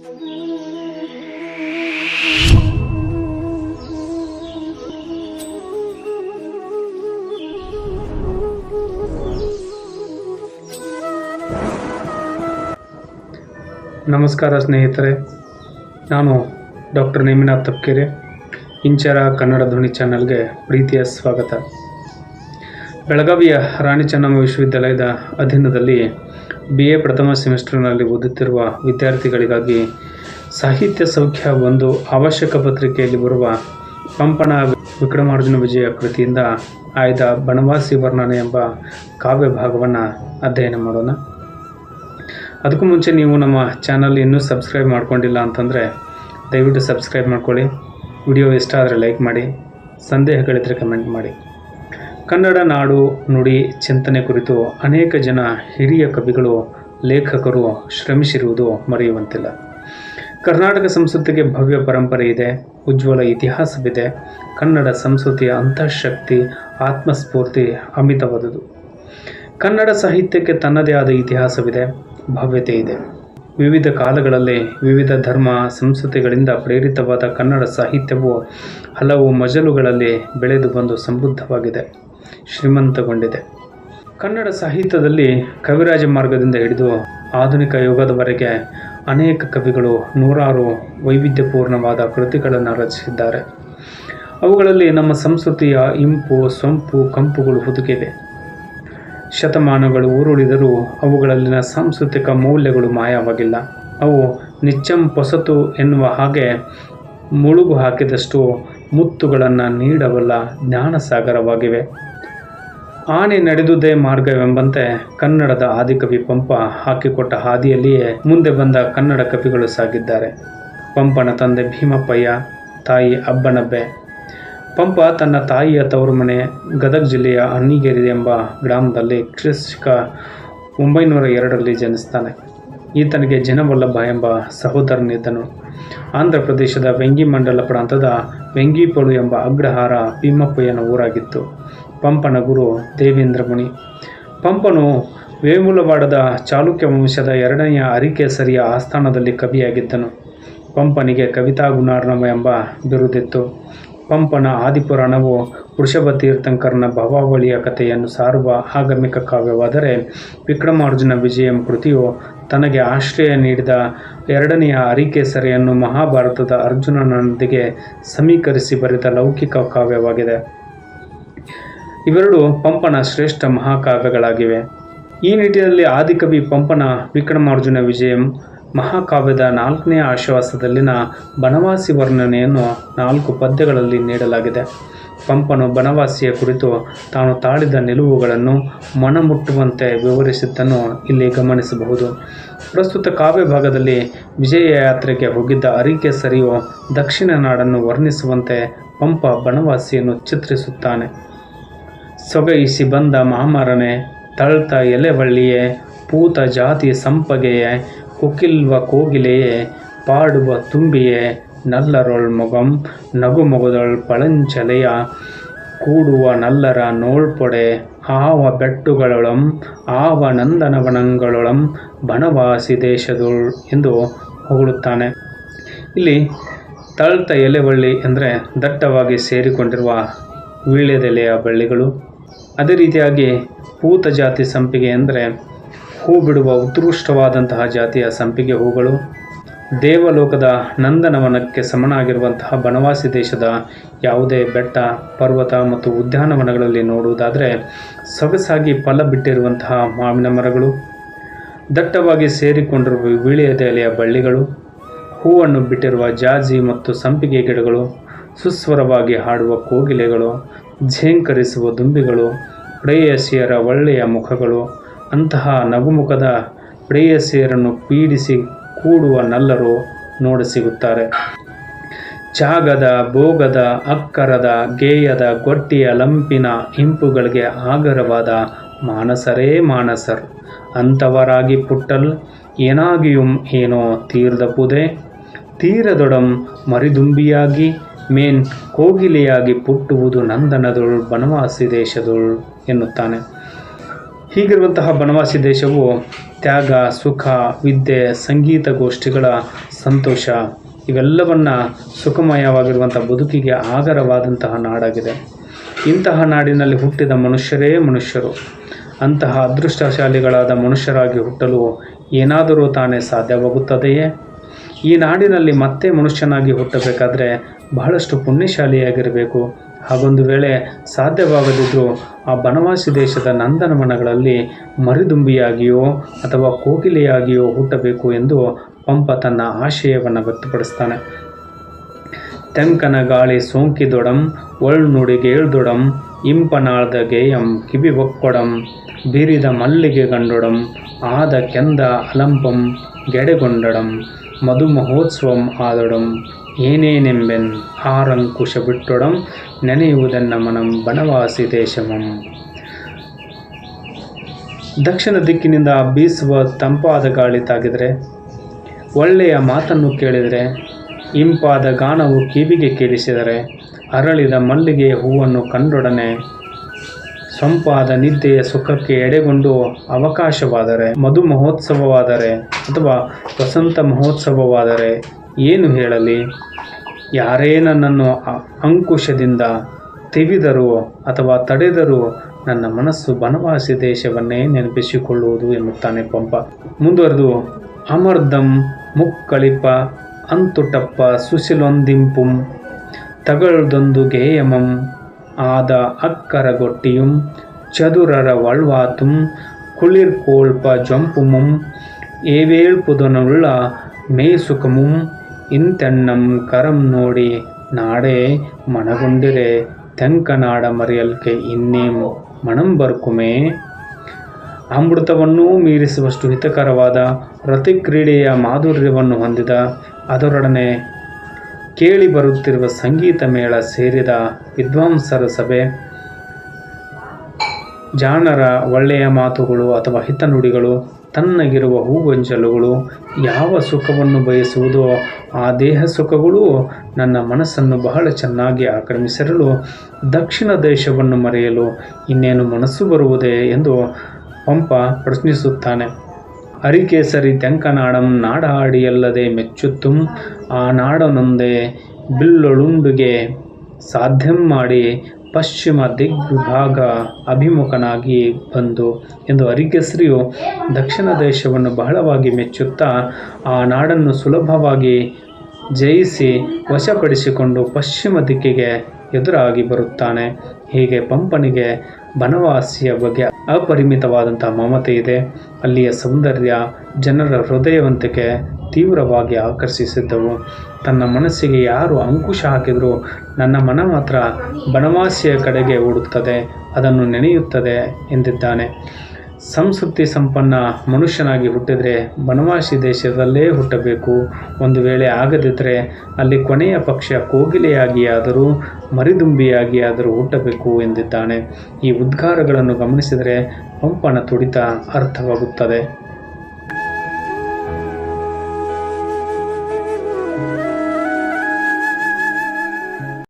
ನಮಸ್ಕಾರ ಸ್ನೇಹಿತರೆ, ನಾನು ಡಾಕ್ಟರ್ ನೇಮಿನಾಥ್ ತಪ್ಕೆರೆ ಇಂಚರ ಕನ್ನಡ ಧ್ವನಿ ಚಾನಲ್ಗೆ ಪ್ರೀತಿಯ ಸ್ವಾಗತ. ಬೆಳಗಾವಿಯ ರಾಣಿ ಚೆನ್ನಮ್ಮ ವಿಶ್ವವಿದ್ಯಾಲಯದ ಅಧೀನದಲ್ಲಿ ಬಿ ಎ ಪ್ರಥಮ ಸೆಮಿಸ್ಟರ್ನಲ್ಲಿ ಓದುತ್ತಿರುವ ವಿದ್ಯಾರ್ಥಿಗಳಿಗಾಗಿ ಸಾಹಿತ್ಯ ಸೌಖ್ಯ ಒಂದು ಅವಶ್ಯಕ ಪತ್ರಿಕೆಯಲ್ಲಿ ಬರುವ ಪಂಪನ ವಿಕ್ರಮಾರ್ಜುನ ವಿಜಯ ಕೃತಿಯಿಂದ ಆಯ್ದ ಬನವಾಸಿ ವರ್ಣನೆ ಎಂಬ ಕಾವ್ಯ ಭಾಗವನ್ನು ಅಧ್ಯಯನ ಮಾಡೋಣ. ಅದಕ್ಕೂ ಮುಂಚೆ ನೀವು ನಮ್ಮ ಚಾನಲ್ ಇನ್ನೂ ಸಬ್ಸ್ಕ್ರೈಬ್ ಮಾಡ್ಕೊಂಡಿಲ್ಲ ಅಂತಂದರೆ ದಯವಿಟ್ಟು ಸಬ್ಸ್ಕ್ರೈಬ್ ಮಾಡ್ಕೊಳ್ಳಿ. ವಿಡಿಯೋ ಇಷ್ಟ ಆದರೆ ಲೈಕ್ ಮಾಡಿ ಸಂದೇಹಗಳಿದ್ದರೆ ಕಮೆಂಟ್ ಮಾಡಿ. ಕನ್ನಡ ನಾಡು ನುಡಿ ಚಿಂತನೆ ಕುರಿತು ಅನೇಕ ಜನ ಹಿರಿಯ ಕವಿಗಳು, ಲೇಖಕರು ಶ್ರಮಿಸಿರುವುದು ಮರೆಯುವಂತಿಲ್ಲ. ಕರ್ನಾಟಕ ಸಂಸ್ಕೃತಿಗೆ ಭವ್ಯ ಪರಂಪರೆ ಇದೆ, ಉಜ್ವಲ ಇತಿಹಾಸವಿದೆ, ಕನ್ನಡ ಸಂಸ್ಕೃತಿಯ ಅಂತಃಶಕ್ತಿ, ಆತ್ಮಸ್ಫೂರ್ತಿ ಅಮಿತವಾದುದು. ಕನ್ನಡ ಸಾಹಿತ್ಯಕ್ಕೆ ತನ್ನದೇ ಆದ ಇತಿಹಾಸವಿದೆ, ಭವ್ಯತೆ ಇದೆ. ವಿವಿಧ ಕಾಲಗಳಲ್ಲಿ ವಿವಿಧ ಧರ್ಮ ಸಂಸ್ಕೃತಿಗಳಿಂದ ಪ್ರೇರಿತವಾದ ಕನ್ನಡ ಸಾಹಿತ್ಯವು ಹಲವು ಮಜಲುಗಳಲ್ಲಿ ಬೆಳೆದು ಬಂದು ಸಮೃದ್ಧವಾಗಿದೆ. ಶ್ರೀಮಂತಗೊಂಡಿದೆ. ಕನ್ನಡ ಸಾಹಿತ್ಯದಲ್ಲಿ ಕವಿರಾಜ ಮಾರ್ಗದಿಂದ ಹಿಡಿದು ಆಧುನಿಕ ಯುಗದವರೆಗೆ ಅನೇಕ ಕವಿಗಳು ನೂರಾರು ವೈವಿಧ್ಯಪೂರ್ಣವಾದ ಕೃತಿಗಳನ್ನು ರಚಿಸಿದ್ದಾರೆ. ಅವುಗಳಲ್ಲಿ ನಮ್ಮ ಸಂಸ್ಕೃತಿಯ ಇಂಪು, ಸೊಂಪು, ಕಂಪುಗಳು ಹುದುಕಿವೆ ಶತಮಾನಗಳು ಉರುಳಿದರೂ ಅವುಗಳಲ್ಲಿನ ಸಾಂಸ್ಕೃತಿಕ ಮೌಲ್ಯಗಳು ಮಾಯವಾಗಿಲ್ಲ. ಅವು ನಿಚ್ಚಂ ಪೊಸತು ಎನ್ನುವ ಹಾಗೆ ಮುಳುಗು ಹಾಕಿದಷ್ಟು ಮುತ್ತುಗಳನ್ನು ನೀಡಬಲ್ಲ ಜ್ಞಾನಸಾಗರವಾಗಿವೆ. ಆನೆ ನಡೆದುದೇ ಮಾರ್ಗವೆಂಬಂತೆ ಕನ್ನಡದ ಆದಿಕವಿ ಪಂಪ ಹಾಕಿಕೊಟ್ಟ ಹಾದಿಯಲ್ಲಿಯೇ ಮುಂದೆ ಬಂದ ಕನ್ನಡ ಕವಿಗಳು ಸಾಗಿದ್ದಾರೆ. ಪಂಪನ ತಂದೆ ಭೀಮಪ್ಪಯ್ಯ, ತಾಯಿ ಅಬ್ಬನಬ್ಬೆ. ಪಂಪ ತನ್ನ ತಾಯಿಯ ತವರು ಮನೆ ಗದಗ ಜಿಲ್ಲೆಯ ಅನ್ನಿಗೇರಿ ಎಂಬ ಗ್ರಾಮದಲ್ಲಿ ಕ್ರಿಸ್ಕ ಒಂಬೈನೂರ ಎರಡರಲ್ಲಿ ಜನಿಸ್ತಾನೆ. ಈತನಿಗೆ ಜನವಲ್ಲಭ ಎಂಬ ಸಹೋದರನಿದ್ದನು. ಆಂಧ್ರ ಪ್ರದೇಶದ ವೆಂಗಿಮಂಡಲ ಪ್ರಾಂತದ ವೆಂಗಿಪೊಳು ಎಂಬ ಅಗ್ರಹಾರ ಭೀಮಪ್ಪಯ್ಯನ ಊರಾಗಿತ್ತು. ಪಂಪನ ಗುರು ದೇವೇಂದ್ರ ಮುನಿ. ಪಂಪನು ವೇಮುಲವಾಡದ ಚಾಲುಕ್ಯ ವಂಶದ ಎರಡನೆಯ ಅರಿಕೇಸರಿಯ ಆಸ್ಥಾನದಲ್ಲಿ ಕವಿಯಾಗಿದ್ದನು. ಪಂಪನಿಗೆ ಕವಿತಾ ಗುಣಾರ್ಣವ ಎಂಬ ಬಿರುದಿತ್ತು. ಪಂಪನ ಆದಿಪುರಾಣವು ವೃಷಭ ತೀರ್ಥಂಕರನ ಭವಾವಳಿಯ ಕಥೆಯನ್ನು ಸಾರುವ ಆಗಮಿಕ ಕಾವ್ಯವಾದರೆ ವಿಕ್ರಮಾರ್ಜುನ ವಿಜಯಂ ಕೃತಿಯು ತನಗೆ ಆಶ್ರಯ ನೀಡಿದ ಎರಡನೆಯ ಅರಿಕೇಸರಿಯನ್ನು ಮಹಾಭಾರತದ ಅರ್ಜುನನೊಂದಿಗೆ ಸಮೀಕರಿಸಿ ಬರೆದ ಲೌಕಿಕ ಕಾವ್ಯವಾಗಿದೆ. ಇವೆರಡು ಪಂಪನ ಶ್ರೇಷ್ಠ ಮಹಾಕಾವ್ಯಗಳಾಗಿವೆ. ಈ ನಿಟ್ಟಿನಲ್ಲಿ ಆದಿಕವಿ ಪಂಪನ ವಿಕ್ರಮಾರ್ಜುನ ವಿಜಯಂ ಮಹಾಕಾವ್ಯದ ನಾಲ್ಕನೇ ಆಶ್ವಾಸದಲ್ಲಿನ ಬನವಾಸಿ ವರ್ಣನೆಯನ್ನು ನಾಲ್ಕು ಪದ್ಯಗಳಲ್ಲಿ ನೀಡಲಾಗಿದೆ. ಪಂಪನು ಬನವಾಸಿಯ ಕುರಿತು ತಾನು ತಾಳಿದ ನಿಲುವುಗಳನ್ನು ಮನಮುಟ್ಟುವಂತೆ ವಿವರಿಸಿದ್ದನ್ನು ಇಲ್ಲಿ ಗಮನಿಸಬಹುದು. ಪ್ರಸ್ತುತ ಕಾವ್ಯ ಭಾಗದಲ್ಲಿ ವಿಜಯ ಯಾತ್ರೆಗೆ ಹೋಗಿದ್ದ ಅರಿಕೇಸರಿಯು ದಕ್ಷಿಣ ನಾಡನ್ನು ವರ್ಣಿಸುವಂತೆ ಪಂಪ ಬನವಾಸಿಯನ್ನು ಚಿತ್ರಿಸುತ್ತಾನೆ. ಸೊಗಯಿಸಿ ಬಂದ ಮಾಮರನೆ ತಳ್ತ ಎಲೆವಳ್ಳಿಯೇ, ಪೂತ ಜಾತಿ ಸಂಪಗೆಯೇ, ಕುಕಿಲ್ವ ಕೋಗಿಲೆಯೇ, ಪಾಡುವ ತುಂಬಿಯೇ, ನಲ್ಲರೊಳ್ ಮೊಗಂ ನಗು ಮೊಗದೊಳ್ ಪಳಂಚಲೆಯ, ಕೂಡುವ ನಲ್ಲರ ನೋಳ್ಪೊಡೆ ಆವ ಬೆಟ್ಟುಗಳೊಳಂ ಆವ ನಂದನವನಗಳೊಳಂ ಬನವಾಸಿ ದೇಶದೊಳ್ ಎಂದು ಹೊಗಳುತ್ತಾನೆ. ಇಲ್ಲಿ ತಳ್ತ ಎಲೆಬಳ್ಳಿ ಅಂದರೆ ದಟ್ಟವಾಗಿ ಸೇರಿಕೊಂಡಿರುವ ವೀಳ್ಯದೆಲೆಯ ಬಳ್ಳಿಗಳು. ಅದೇ ರೀತಿಯಾಗಿ ಪೂತ ಜಾತಿ ಸಂಪಿಗೆ ಅಂದರೆ ಹೂ ಬಿಡುವ ಉತ್ಕೃಷ್ಟವಾದಂತಹ ಜಾತಿಯ ಸಂಪಿಗೆ ಹೂಗಳು, ದೇವಲೋಕದ ನಂದನವನಕ್ಕೆ ಸಮನಾಗಿರುವಂತಹ ಬನವಾಸಿ ದೇಶದ ಯಾವುದೇ ಬೆಟ್ಟ, ಪರ್ವತ ಮತ್ತು ಉದ್ಯಾನವನಗಳಲ್ಲಿ ನೋಡುವುದಾದರೆ ಸೊಗಸಾಗಿ ಫಲ ಬಿಟ್ಟಿರುವಂತಹ ಮಾವಿನ ಮರಗಳು, ದಟ್ಟವಾಗಿ ಸೇರಿಕೊಂಡಿರುವ ವೀಳ್ಯದೆಲೆಯ ಬಳ್ಳಿಗಳು, ಹೂವನ್ನು ಬಿಟ್ಟಿರುವ ಜಾಜಿ ಮತ್ತು ಸಂಪಿಗೆ ಗಿಡಗಳು, ಸುಸ್ವರವಾಗಿ ಹಾಡುವ ಕೋಗಿಲೆಗಳು ಝೇಂಕರಿಸುವ ದುಂಬಿಗಳು, ಪ್ರೇಯಸಿಯರ ಒಳ್ಳೆಯ ಮುಖಗಳು, ಅಂತಹ ನಗುಮುಖದ ಪ್ರೇಯಸಿಯರನ್ನು ಪೀಡಿಸಿ ಕೂಡುವ ನಲ್ಲರು ನೋಡಸಿಗುತ್ತಾರೆ ಚಾಗದ, ಭೋಗದ, ಅಕ್ಕರದ, ಗೇಯದ, ಗೊಟ್ಟಿಯ ಲಂಪಿನ ಇಂಪುಗಳಿಗೆ ಆಗರವಾದ ಮಾನಸರೇ ಮಾನಸರ್. ಅಂಥವರಾಗಿ ಪುಟ್ಟಲ್ ಏನಾಗಿಯುಂ ಏನೋ ತೀರದ ಪುದೆ. ತೀರದೊಡಂ ಮರಿದುಂಬಿಯಾಗಿ ಮೇನ್ ಕೋಗಿಲೆಯಾಗಿ ಪುಟ್ಟುವುದು ನಂದನದೊಳ್ ಬನವಾಸಿ ದೇಶದೊಳ್ ಎನ್ನುತ್ತಾನೆ. ಹೀಗಿರುವಂತಹ ಬನವಾಸಿ ದೇಶವು ತ್ಯಾಗ, ಸುಖ, ವಿದ್ಯೆ, ಸಂಗೀತ ಗೋಷ್ಠಿಗಳ ಸಂತೋಷ ಇವೆಲ್ಲವನ್ನ ಸುಖಮಯವಾಗಿರುವಂಥ ಬದುಕಿಗೆ ಆಗರವಾದಂತಹ ನಾಡಾಗಿದೆ. ಇಂತಹ ನಾಡಿನಲ್ಲಿ ಹುಟ್ಟಿದ ಮನುಷ್ಯರೇ ಮನುಷ್ಯರು. ಅಂತಹ ಅದೃಷ್ಟಶಾಲಿಗಳಾದ ಮನುಷ್ಯರಾಗಿ ಹುಟ್ಟಲು ಏನಾದರೂ ತಾನೇ ಸಾಧ್ಯವಾಗುತ್ತದೆಯೇ? ಈ ನಾಡಿನಲ್ಲಿ ಮತ್ತೆ ಮನುಷ್ಯನಾಗಿ ಹುಟ್ಟಬೇಕಾದ್ರೆ ಬಹಳಷ್ಟು ಪುಣ್ಯಶಾಲಿಯಾಗಿರಬೇಕು. ಹಾಗೊಂದು ವೇಳೆ ಸಾಧ್ಯವಾಗದಿದ್ದರೂ ಆ ಬನವಾಸಿ ದೇಶದ ನಂದನವನಗಳಲ್ಲಿ ಮರಿದುಂಬಿಯಾಗಿಯೋ ಅಥವಾ ಕೋಗಿಲೆಯಾಗಿಯೋ ಹುಟ್ಟಬೇಕು ಎಂದು ಪಂಪ ತನ್ನ ಆಶಯವನ್ನು ವ್ಯಕ್ತಪಡಿಸ್ತಾನೆ. ತೆಂಕನ ಗಾಳಿ ಸೋಂಕಿದೊಡಂ ಒಳ್ನುಡಿಗೇಳ್ದೊಡಂ ಇಂಪನಾಳ್ದ ಗೇಯಂ, ಕಿವಿ ಒಕ್ಕೊಡಂ, ಬಿರಿದ ಮಲ್ಲಿಗೆ ಗಂಡೊಡಂ, ಆದ ಕೆಂದ ಅಲಂಪಂ, ಗೆಡೆಗೊಂಡಡಂ ಮಧು ಮಹೋತ್ಸವಂ ಆದೊಡಂ. ಏನೇನೆಂಬೆನ್ ಆರಂಕುಶ ಬಿಟ್ಟೊಡಂ ನೆನೆಯುವುದನ್ನ ಮನಂ ಬನವಾಸಿ ದೇಶಮಂ. ದಕ್ಷಿಣ ದಿಕ್ಕಿನಿಂದ ಬೀಸುವ ತಂಪಾದ ಗಾಳಿ ತಾಗಿದರೆ, ಒಳ್ಳೆಯ ಮಾತನ್ನು ಕೇಳಿದರೆ, ಇಂಪಾದ ಗಾನವು ಕಿವಿಗೆ ಕೇಳಿಸಿದರೆ, ಅರಳಿದ ಮಲ್ಲಿಗೆ ಹೂವನ್ನು ಕಂಡೊಡನೆ ಸೊಂಪಾದ ನಿದ್ದೆಯ ಸುಖಕ್ಕೆ ಎಡೆಗೊಂಡು ಅವಕಾಶವಾದರೆ, ಮಧು ಮಹೋತ್ಸವವಾದರೆ ಅಥವಾ ವಸಂತ ಮಹೋತ್ಸವವಾದರೆ ಏನು ಹೇಳಲಿ? ಯಾರೇ ನನ್ನನ್ನು ಅಂಕುಶದಿಂದ ತೆಗೆದರೂ ಅಥವಾ ತಡೆದರೂ ನನ್ನ ಮನಸ್ಸು ಬನವಾಸಿ ದೇಶವನ್ನೇ ನೆನಪಿಸಿಕೊಳ್ಳುವುದು ಎನ್ನುತ್ತಾನೆ ಪಂಪ. ಮುಂದುವರೆದು ಅಮರ್ಧಂ ಮುಕ್ಕಳಿಪ ಅಂತುಟಪ್ಪ ಸುಶಿಲೊಂದಿಂಪುಂ ತಗಳ್ದೊಂದು ಗೇಯಮಂ ಆದ ಅಕ್ಕರಗೊಟ್ಟಿಯುಂ ಚದುರರ ವಳ್ವಾತುಂ, ಕುಳಿರ್ಕೋಳ್ಪ ಏವೇಳ್ ಏವೇಳ್ಪುದನುಳ್ಳ ಮೇಸುಕಮುಂ ಇಂತೆಣ್ಣಂ ಕರಂ ನೋಡಿ ನಾಡೇ ಮನಗೊಂಡಿರೆ ತೆಂಕನಾಡ ಮರೆಯಲ್ಕೆ ಇನ್ನೇಂ ಮಣಂ ಬರ್ಕುಮೇ. ಅಮೃತವನ್ನೂ ಮೀರಿಸುವಷ್ಟು ಹಿತಕರವಾದ ಪ್ರತಿಕ್ರೀಡೆಯ ಮಾಧುರ್ಯವನ್ನು ಹೊಂದಿದ ಅದರೊಡನೆ ಕೇಳಿ ಬರುತ್ತಿರುವ ಸಂಗೀತ ಮೇಳ ಸೇರಿದ ವಿದ್ವಾಂಸರ ಸಭೆ. ಜಾಣರ ಒಳ್ಳೆಯ ಮಾತುಗಳು ಅಥವಾ ಹಿತನುಡಿಗಳು, ತನ್ನಗಿರುವ ಹೂಗೊಂಚಲುಗಳು ಯಾವ ಸುಖವನ್ನು ಬಯಸುವುದೋ ಆ ದೇಹ ಸುಖಗಳು ನನ್ನ ಮನಸ್ಸನ್ನು ಬಹಳ ಚೆನ್ನಾಗಿ ಆಕ್ರಮಿಸಿರಲು, ದಕ್ಷಿಣ ದೇಶವನ್ನು ಮರೆಯಲು ಇನ್ನೇನು ಮನಸ್ಸು ಬರುವುದೇ ಎಂದು ಪಂಪ ಪ್ರಶ್ನಿಸುತ್ತಾನೆ. ಅರಿಕೇಸರಿ ತೆಂಕನಾಡಂ ನಾಡಾಡಿಯಲ್ಲದೆ ಮೆಚ್ಚುತ್ತುಂ. ಆ ನಾಡನೊಂದೆ ಬಿಲ್ಲೊಳುಂಡುಗೆ ಸಾಧ್ಯಂ ಮಾಡಿ ಪಶ್ಚಿಮ ದಿಗ್ವಿಭಾಗ ಅಭಿಮುಖನಾಗಿ ಬಂದು. ಎಂದು ಅರಿಕೇಸರಿಯು ದಕ್ಷಿಣ ದೇಶವನ್ನು ಬಹಳವಾಗಿ ಮೆಚ್ಚುತ್ತಾ, ಆ ನಾಡನ್ನು ಸುಲಭವಾಗಿ ಜಯಿಸಿ ವಶಪಡಿಸಿಕೊಂಡು ಪಶ್ಚಿಮ ದಿಕ್ಕಿಗೆ ಎದುರಾಗಿ ಬರುತ್ತಾನೆ. ಹೀಗೆ ಪಂಪನಿಗೆ ಬನವಾಸಿಯ ಬಗ್ಗೆ ಅಪರಿಮಿತವಾದಂಥ ಮಮತೆ ಇದೆ. ಅಲ್ಲಿಯ ಸೌಂದರ್ಯ ಜನರ ಹೃದಯವಂತಿಕೆ ತೀವ್ರವಾಗಿ ಆಕರ್ಷಿಸಿದ್ದವು. ತನ್ನ ಮನಸ್ಸಿಗೆ ಯಾರು ಅಂಕುಶ ಹಾಕಿದರೂ ನನ್ನ ಮನ ಮಾತ್ರ ಬನವಾಸಿಯ ಕಡೆಗೆ ಓಡುತ್ತದೆ, ಅದನ್ನು ನೆನೆಯುತ್ತದೆ ಎಂದಿದ್ದಾನೆ. ಸಂಸ್ಕೃತಿ ಸಂಪನ್ನ ಮನುಷ್ಯನಾಗಿ ಹುಟ್ಟಿದರೆ ಬನವಾಸಿ ದೇಶದಲ್ಲೇ ಹುಟ್ಟಬೇಕು. ಒಂದು ವೇಳೆ ಆಗದಿದ್ದರೆ ಅಲ್ಲಿ ಕೊನೆಯ ಪಕ್ಷ ಕೋಗಿಲೆಯಾಗಿಯಾದರೂ, ಮರಿದುಂಬಿಯಾಗಿಯಾದರೂ ಹುಟ್ಟಬೇಕು ಎಂದಿದ್ದಾನೆ. ಈ ಉದ್ಗಾರಗಳನ್ನು ಗಮನಿಸಿದರೆ ಪಂಪನ ತುಡಿತ ಅರ್ಥವಾಗುತ್ತದೆ.